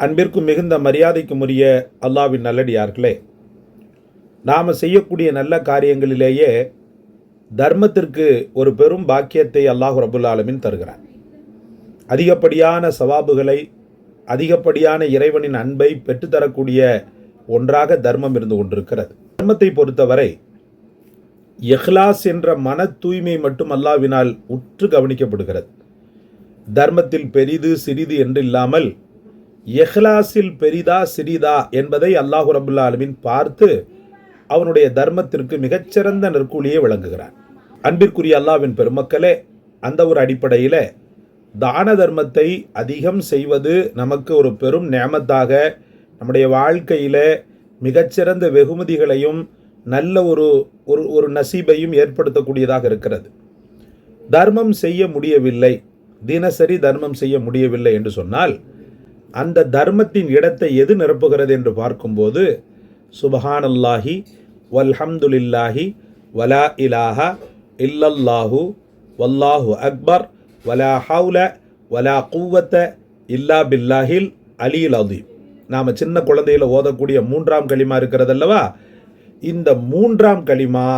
அன்பிற்கும் மிகுந்த மரியாதைக்கும் உரிய அல்லாவின் நல்லடியார்களே நாம் செய்யக்கூடிய நல்ல காரியங்களிலேயே தர்மத்திற்கு ஒரு பெரும் பாக்கியத்தை அல்லாஹ் ரபுல் ஆலமின் தருகிறான். அதிகப்படியான சவாபுகளை அதிகப்படியான இறைவனின் அன்பை பெற்றுத்தரக்கூடிய ஒன்றாக தர்மம் இருந்து கொண்டிருக்கிறது. தர்மத்தை பொறுத்தவரை எஹ்லாஸ் என்ற மன தூய்மை மட்டும் அல்லாவினால் உற்று கவனிக்கப்படுகிறது. தர்மத்தில் பெரிது சிறிது என்று இல்லாமல் எஹ்லாஸில் பெரிதா சிறிதா என்பதை அல்லாஹு ரபுல்லா ஆலமின் பார்த்து அவனுடைய தர்மத்திற்கு மிகச்சிறந்த நற்கூலியை வழங்குகிறான். அன்பிற்குரிய அல்லாவின் பெருமக்களே அந்த ஒரு அடிப்படையில் தான தர்மத்தை அதிகம் செய்வது நமக்கு ஒரு பெரும் நேமத்தாக நம்முடைய வாழ்க்கையில் மிகச்சிறந்த வெகுமதிகளையும் நல்ல ஒரு ஒரு ஒரு நசீபையும் ஏற்படுத்தக்கூடியதாக இருக்கிறது. தர்மம் செய்ய முடியவில்லை தினசரி தர்மம் செய்ய முடியவில்லை என்று சொன்னால் அந்த தர்மத்தின் இடத்தை எது நிரப்புகிறது என்று பார்க்கும்போது சுபஹானல்லாஹி வல்ஹம்துலில்லாஹி வலா இலாஹா இல்லல்லாஹு வல்லாஹு அக்பர் வலா ஹவுல வலா குவத்த இல்லா பில்லாஹில் அலீல் அதீம் நாம் சின்ன குழந்தையில் ஓதக்கூடிய மூன்றாம் களிமா இருக்கிறதல்லவா இந்த மூன்றாம் களிமா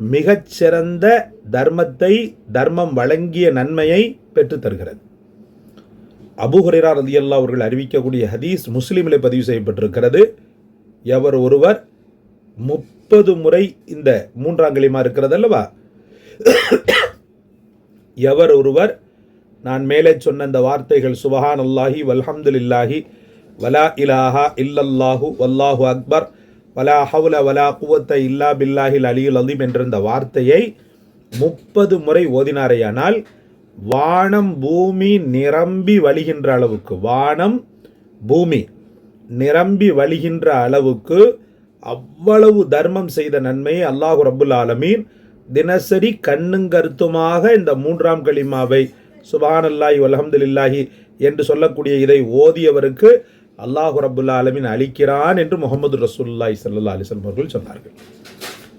மிகச்சிறந்த தர்மத்தை தர்மம் வழங்கிய நன்மையை பெற்று அபுஹுரேரா அபு ஹுரேரா ரதியல்லா அவர்கள் அறிவிக்கக்கூடிய ஹதீஸ் முஸ்லீமில் பதிவு செய்யப்பட்டிருக்கிறது. எவர் ஒருவர் முப்பது முறை இந்த மூன்றாம் களிமா இருக்கிறது அல்லவா? எவர் ஒருவர் நான் மேலே சொன்ன இந்த வார்த்தைகள் சுபஹான் அல்லாஹி வல்ஹம்துலில்லாஹி வலா இலாஹா இல்லல்லாஹு வல்லாஹு அக்பர் வலா ஹவுல வலா குவத்த இல்லா பில்லாஹில் அலியுல் அலீம் என்ற இந்த வார்த்தையை முப்பது முறை ஓதினாரேயானால் வானம் பூமி நிரம்பி வழிகின்ற அளவுக்கு வானம் பூமி நிரம்பி வழிகின்ற அளவுக்கு அவ்வளவு தர்மம் செய்த நன்மையை அல்லாஹு ரபுல் ஆலமீன் தினசரி கண்ணுங்கருத்துமாக இந்த மூன்றாம் களிமாவை சுபானல்லாஹி அலஹம்துல்லாஹி என்று சொல்லக்கூடிய இதை ஓதியவருக்கு அல்லாஹு ரபுல் ஆலமின் அளிக்கிறான் என்று முகமது ரசூல்லாய் சல்லா அலிஸ்லம் அவர்கள் சொன்னார்கள்.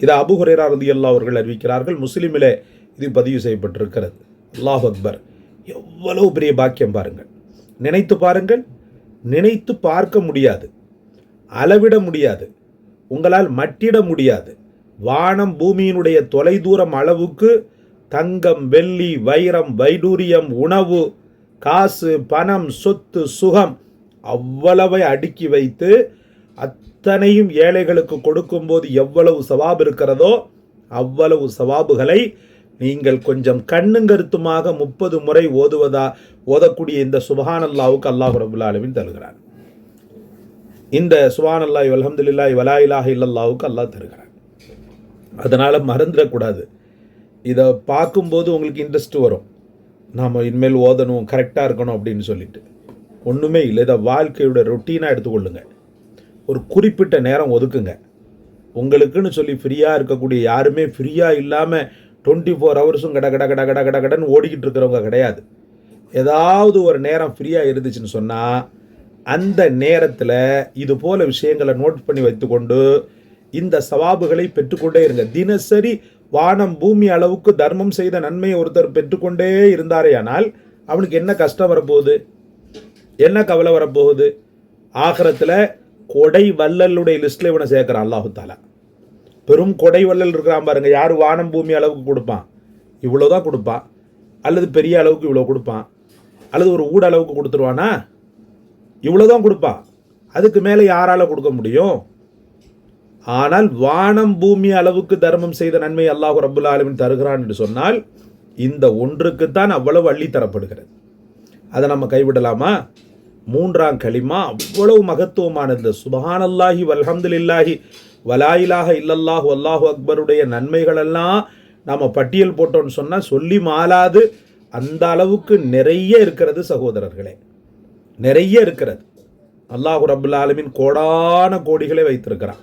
இது அபு ஹுரேரா ரதி அல்லா அவர்கள் அறிவிக்கிறார்கள். முஸ்லீமிலே இது பதிவு செய்யப்பட்டிருக்கிறது. அல்லாஹ் அக்பர். எவ்வளவு பெரிய பாக்கியம் பாருங்கள். நினைத்து பாருங்கள் நினைத்து பார்க்க முடியாது அளவிட முடியாது உங்களால் மட்டிட முடியாது. வானம் பூமியினுடைய தொலைதூரம் அளவுக்கு தங்கம் வெள்ளி வைரம் வைடூரியம் உணவு காசு பணம் சொத்து சுகம் அவ்வளவை அடுக்கி வைத்து அத்தனையும் ஏழைகளுக்கு கொடுக்கும்போது எவ்வளவு சவாபு இருக்கிறதோ அவ்வளவு சவாபுகளை நீங்கள் கொஞ்சம் கண்ணுங்கருத்துமாக முப்பது முறை ஓதுவதா ஓதக்கூடிய இந்த சுபஹான் அல்லாவுக்கு அல்லாஹ் ரபுல்லாலுவின் தருகிறான். இந்த சுபான் அல்லாஹ் அலமதுல்லாஹி வலா இல்லல்லாவுக்கு அல்லாஹ் தருகிறான். அதனால் மறந்துடக்கூடாது. இதை பார்க்கும்போது உங்களுக்கு இன்ட்ரெஸ்ட் வரும். நாம் இனிமேல் ஓதணும் கரெக்டாக இருக்கணும் அப்படின்னு சொல்லிட்டு. ஒன்றுமே இல்லை. இதை வாழ்க்கையோட ரொட்டீனாக எடுத்துக்கொள்ளுங்க. ஒரு குறிப்பிட்ட நேரம் ஒதுக்குங்க. உங்களுக்குன்னு சொல்லி ஃப்ரீயாக இருக்கக்கூடிய யாருமே ஃப்ரீயாக இல்லாமல் டுவெண்ட்டி ஃபோர் ஹவர்ஸும் கட கட கட கட கட கடன்னு ஓடிக்கிட்டு இருக்கிறவங்க கிடையாது. ஏதாவது ஒரு நேரம் ஃப்ரீயாக இருந்துச்சுன்னு சொன்னால் அந்த நேரத்தில் இது போல விஷயங்களை நோட் பண்ணி வைத்துக்கொண்டு இந்த சவாபுகளை பெற்றுக்கொண்டே இருங்க. தினசரி வானம் பூமி அளவுக்கு தர்மம் செய்த நன்மையை ஒருத்தர் பெற்றுக்கொண்டே இருந்தாரேயானால் அவனுக்கு என்ன கஷ்டம் வரப்போகுது? என்ன கவலை வரப்போகுது? ஆகரத்தில் கொடை வல்லலுடைய லிஸ்ட்டில் இவனை சேர்க்குறான் அல்லாஹு தாலா. பெரும் கொடை வள்ளல் இருக்கிறான் பாருங்க. யார் வானம் பூமி அளவுக்கு கொடுப்பான்? இவ்வளோ தான் கொடுப்பான். அல்லது பெரிய அளவுக்கு இவ்வளோ கொடுப்பான்? அல்லது ஒரு ஊட அளவுக்கு கொடுத்துருவானா? இவ்வளோ தான் கொடுப்பான். அதுக்கு மேலே யாரால் கொடுக்க முடியும்? ஆனால் வானம் பூமி அளவுக்கு தர்மம் செய்த நன்மை அல்லாஹு ரபுல்லா ஆலமின் தருகிறான் என்று சொன்னால் இந்த ஒன்றுக்குத்தான் அவ்வளவு அள்ளி தரப்படுகிறது. அதை நம்ம கைவிடலாமா? மூன்றாம் களிமா அவ்வளவு மகத்துவமானது. சுபஹானல்லாஹி வல்ஹம்துலில்லாஹி வலாயிலாக இல்லல்லாஹு அல்லாஹு அக்பருடைய நன்மைகளெல்லாம் நாம் பட்டியல் போட்டோம்னு சொன்னால் சொல்லி மாலாது அந்த அளவுக்கு நிறைய இருக்கிறது சகோதரர்களே. நிறைய இருக்கிறது. அல்லாஹு ரபுல் ஆலமின் கோடான கோடிகளை வைத்திருக்கிறான்.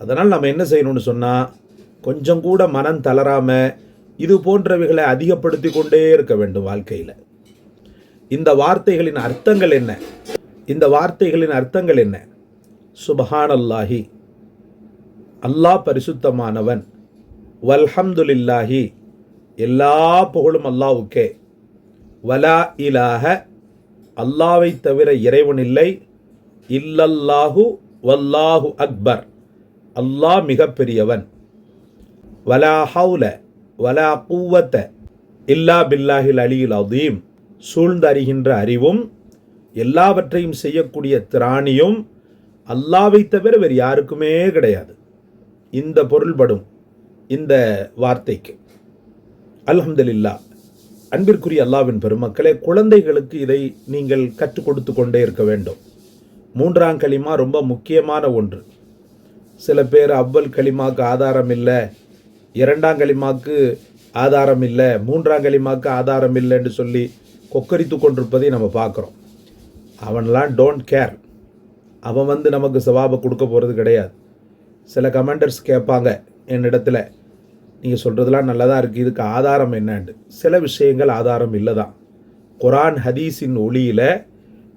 அதனால் நம்ம என்ன செய்யணும்னு சொன்னால் கொஞ்சம் கூட மனம் தளராமல் இது போன்றவைகளை அதிகப்படுத்தி கொண்டே இருக்க வேண்டும் வாழ்க்கையில். இந்த வார்த்தைகளின் அர்த்தங்கள் என்ன? இந்த வார்த்தைகளின் அர்த்தங்கள் என்ன? சுபஹானல்லாஹி. அல்லாஹ் பரிசுத்தமானவன். வல்ஹம்துலில்லாஹி எல்லா புகழும் அல்லாவுக்கே வலா இலாஹ அல்லாவை தவிர இறைவன் இல்லை. இல்லல்லாஹு வல்லாஹு அக்பர். அல்லாஹ் மிகப்பெரியவன். வலா ஹவுல வலா குவத்த இல்லா பில்லாஹில் அலியில் அதீம் சூழ்ந்தறிகின்ற அறிவும் எல்லாவற்றையும் செய்யக்கூடிய திராணியும் அல்லாவை தவிர வேறு யாருக்குமே கிடையாது. இந்த பொருள்படும் இந்த வார்த்தைக்கு. அல்ஹம்துலில்லா. அன்பிற்குரிய அல்லாவின் பெருமக்களே குழந்தைகளுக்கு இதை நீங்கள் கற்றுக் கொடுத்து கொண்டே இருக்க வேண்டும். மூன்றாம் களிமா ரொம்ப முக்கியமான ஒன்று. சில பேர் அவ்வல் களிமாக்கு ஆதாரம் இல்லை இரண்டாம் களிமாவுக்கு ஆதாரம் இல்லை மூன்றாம் களிமாவுக்கு ஆதாரம் இல்லைன்னு சொல்லி கொக்கரித்து கொண்டிருப்பதை நம்ம பார்க்குறோம். அவன்லாம் டோன்ட் கேர் அவன் வந்து நமக்கு சவாபை கொடுக்க போகிறது கிடையாது. சில கமெண்டர்ஸ் கேட்பாங்க என்னிடத்துல நீங்கள் சொல்கிறதுலாம் நல்லதாக இருக்குது இதுக்கு ஆதாரம் என்னன்னு சில விஷயங்கள் ஆதாரம் இல்லை தான் குரான் ஹதீஸின் ஒளியில்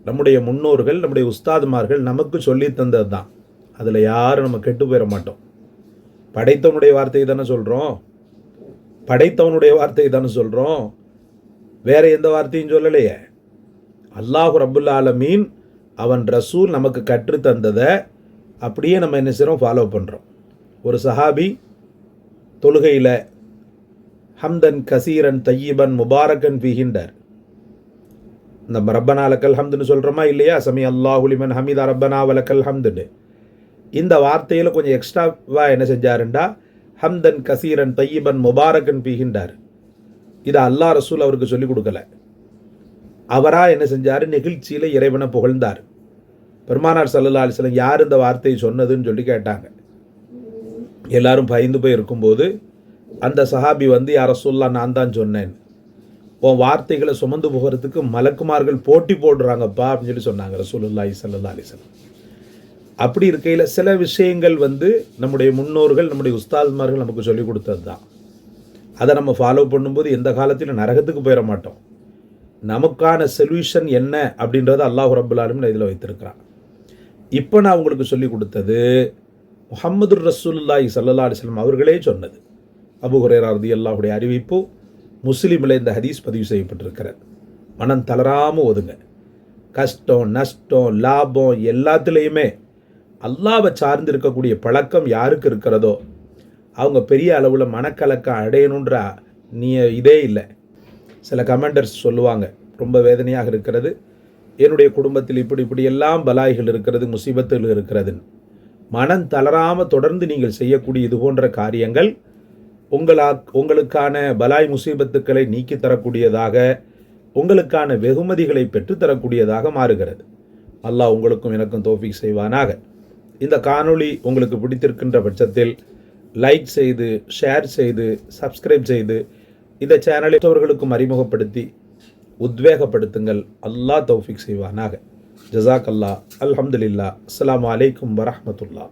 நம்முடைய முன்னோர்கள் நம்முடைய உஸ்தாதுமார்கள் நமக்கு சொல்லி தந்தது தான் அதில் யாரும் நம்ம கெட்டு போயிட மாட்டோம். படைத்தவனுடைய வார்த்தையை தானே சொல்கிறோம் படைத்தவனுடைய வார்த்தையை தானே சொல்கிறோம் வேறு எந்த வார்த்தையும் சொல்லலையே. அல்லாஹு ரபுல் ஆலமீன் அவன் ரசூல் நமக்கு கற்று தந்ததை அப்படியே நம்ம என்ன செய்கிறோம் ஃபாலோ பண்ணுறோம் ஒரு சஹாபி தொழுகையில் ஹம்தன் கசீரன் தையீபன் முபாரக்கன் பிகின்றார். இந்த ரப்பனா லக்கல் ஹம்துன்னு சொல்கிறோமா இல்லையா? சமி அல்லாஹுலிமன் ஹமீதா ரப்பனா வலக்கல் ஹம்துன்னு. இந்த வார்த்தையில் கொஞ்சம் எக்ஸ்ட்ராவாக என்ன செஞ்சாருண்டா? ஹம்தன் கசீரன் தையீபன் முபாரக்கன் பிகின்றார். இதை அல்லாஹ் ரசூல் அவருக்கு சொல்லிக் கொடுக்கல. அவராக என்ன செஞ்சார்? நெகிழ்ச்சியில் இறைவனை புகழ்ந்தார். பெருமானார் சல்லல்லா அலிஸ்லம் யார் இந்த வார்த்தையை சொன்னதுன்னு சொல்லி கேட்டாங்க. எல்லாரும் பயந்து போய் இருக்கும்போது அந்த சஹாபி வந்து யார சொல்லா நான் தான் சொன்னேன். உன் வார்த்தைகளை சுமந்து போகிறதுக்கு மலக்குமார்கள் போட்டி போடுறாங்கப்பா அப்படின்னு சொல்லி சொன்னாங்க ரசூலுல்லாஹி சல்லா அலிஸ்லம் அப்படி இருக்கையில் சில விஷயங்கள் வந்து நம்முடைய முன்னோர்கள் நம்முடைய உஸ்தாத்மார்கள் நமக்கு சொல்லிக் கொடுத்தது தான். அதை நம்ம ஃபாலோ பண்ணும்போது எந்த காலத்திலும் நரகத்துக்கு போயிட மாட்டோம். நமக்கான சொல்யூஷன் என்ன அப்படின்றத அல்லாஹ் ரபுல்லாலும் இதில் வைத்திருக்கிறான். இப்போ நான் உங்களுக்கு சொல்லி கொடுத்தது முஹம்மது ரசூல்லாஹி சல்லா அலிஸ்லாம் அவர்களே சொன்னது. அபு ஹுரேரா ரதி அல்லாஹுடைய அறிவிப்பு முஸ்லீமில் இந்த ஹதீஸ் பதிவு செய்யப்பட்டிருக்கிறார் மனம் தளராமல் ஒதுங்க. கஷ்டம் நஷ்டம் லாபம் எல்லாத்துலேயுமே அல்லாவை சார்ந்து இருக்கக்கூடிய பழக்கம் யாருக்கு இருக்கிறதோ அவங்க பெரிய அளவில் மனக்கலக்கம் அடையணுன்ற நீ இதே இல்லை. சில கமெண்டர்ஸ் சொல்லுவாங்க ரொம்ப வேதனையாக இருக்கிறது. என்னுடைய குடும்பத்தில் இப்படி இப்படி எல்லாம் பலாய்கள் இருக்கிறது முசீபத்துகள் இருக்கிறதுன்னு மனம் தளராமல் தொடர்ந்து நீங்கள் செய்யக்கூடிய இது போன்ற காரியங்கள் உங்களா உங்களுக்கான பலாய் முசீபத்துக்களை நீக்கி தரக்கூடியதாக உங்களுக்கான வெகுமதிகளை பெற்றுத்தரக்கூடியதாக மாறுகிறது. அல்லாஹ் உங்களுக்கும் எனக்கும் தோஃபிக் செய்வானாக. இந்த காணொளி உங்களுக்கு பிடித்திருக்கின்ற பட்சத்தில் லைக் செய்து ஷேர் செய்து சப்ஸ்கிரைப் செய்து இந்த சேனலை மற்றவர்களுக்கும் அறிமுகப்படுத்தி உத்வேகப்படுத்துங்கள். அல்லாஹ் தௌஃபிக் செய்வானாக. ஜசாக் அல்லா அல்ஹம்துலில்லா அஸ்லாம் வலைக்கம் வரமத்துல்லா